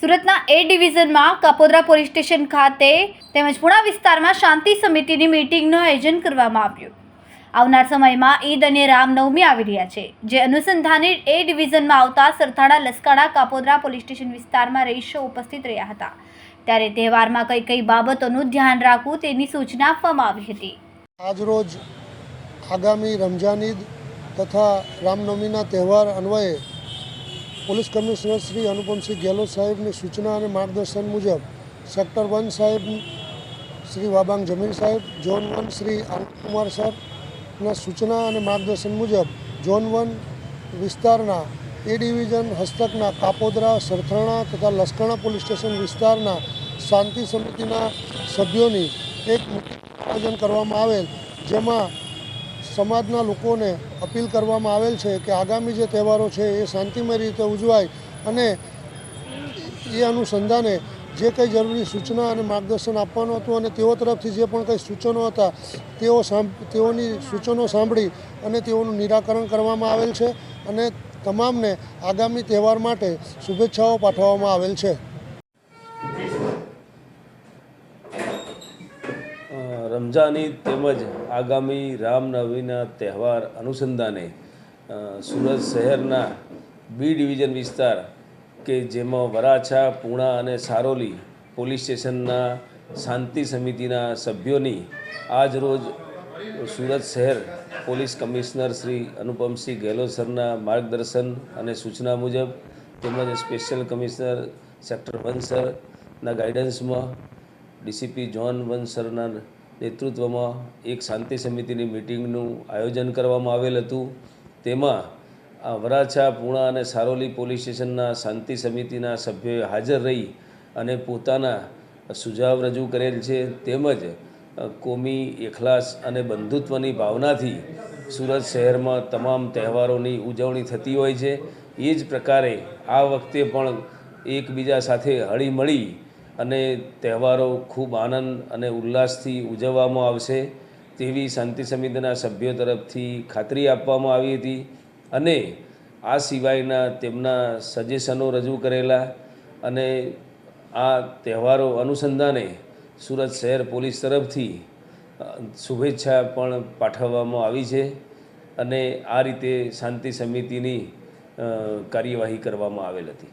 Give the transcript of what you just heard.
સુરતના એ ડિવિઝનમાં Kapodra police station ખાતે તેમજ પુણા વિસ્તારમાં શાંતિ સમિતિની મિટિંગનું આયોજન કરવામાં આવ્યું. આવનાર સમયમાં ઈદ અને રામનવમી આવી રહ્યા છે, જે અનુસંધાને એ ડિવિઝનમાં આવતા સરથાણા, લસકાણા, કાપોદ્રા પોલીસ સ્ટેશન વિસ્તારમાં રહીશો ઉપસ્થિત રહ્યા હતા. ત્યારે તહેવારમાં કઈ કઈ બાબતોનું ધ્યાન રાખવું તેની સૂચના આપવામાં આવી હતી. આજરોજ આગામી રમઝાન ઈદ તથા રામનવમીના તહેવાર અન્વયે પોલીસ કમિશનર શ્રી અનુપમસિંહ ગેહલોત સાહેબની સૂચના અને માર્ગદર્શન મુજબ સેક્ટર વન સાહેબ શ્રી વાબાંગ જમીન સાહેબ, ઝોન વન શ્રી આનંદકુમાર સાહેબના સૂચના અને માર્ગદર્શન મુજબ ઝોન વન વિસ્તારના એ ડિવિઝન હસ્તકના કાપોદરા, સરથાણા તથા લસકાણા પોલીસ સ્ટેશન વિસ્તારના શાંતિ સમિતિના સભ્યોની એક આયોજન કરવામાં આવેલ, જેમાં સમાજના લોકોને અપીલ કરવામાં આવેલ છે કે આગામી જે તહેવારો છે એ શાંતિમય રીતે ઉજવાય અને એ અનુસંધાને જે કંઈ જરૂરી સૂચના અને માર્ગદર્શન આપવાનું હતું અને તેઓ તરફથી જે પણ કંઈ સૂચનો હતા, તેઓ તેઓની સૂચનો સાંભળી અને તેઓનું નિરાકરણ કરવામાં આવેલ છે અને તમામને આગામી તહેવાર માટે શુભેચ્છાઓ પાઠવવામાં આવેલ છે. રમઝાન તેમજ આગામી રામનવમીના તહેવાર અનુસંધાને સુરત શહેરના બી ડિવિઝન વિસ્તાર કે જેમાં વરાછા, પૂણા અને સારોલી પોલીસ સ્ટેશનના શાંતિ સમિતિના સભ્યોની આજ રોજ સુરત શહેર પોલીસ કમિશનર શ્રી અનુપમસિંહ ગેહલોત સરના માર્ગદર્શન અને સૂચના મુજબ તેમજ સ્પેશિયલ કમિશનર સેક્ટર વન સરના ગાઈડન્સમાં ડીસીપી જ્હોન વન નેતૃત્વમાં એક શાંતિ સમિતિની મિટિંગનું આયોજન કરવામાં આવેલ હતું. તેમાં આ વરાછા, પૂણા અને સારોલી પોલીસ સ્ટેશનના શાંતિ સમિતિના સભ્યોએ હાજર રહી અને પોતાના સુઝાવ રજૂ કરેલ છે. તેમજ કોમી એખલાસ અને બંધુત્વની ભાવનાથી સુરત શહેરમાં તમામ તહેવારોની ઉજવણી થતી હોય છે. એ જ પ્રકારે આ વખતે પણ એકબીજા સાથે હળીમળી અને તહેવારો ખૂબ આનંદ અને ઉલ્લાસથી ઉજવવામાં આવશે. તેવી શાંતિ સમિતિના સભ્યો તરફથી ખાતરી આપવામાં આવી હતી અને આ સિવાયના તેમના સજેશનો રજૂ કરેલા અને આ તહેવારો અનુસંધાને સુરત શહેર પોલીસ તરફથી શુભેચ્છા પણ પાઠવવામાં આવી છે અને આ રીતે શાંતિ સમિતિની કાર્યવાહી કરવામાં આવેલ હતી.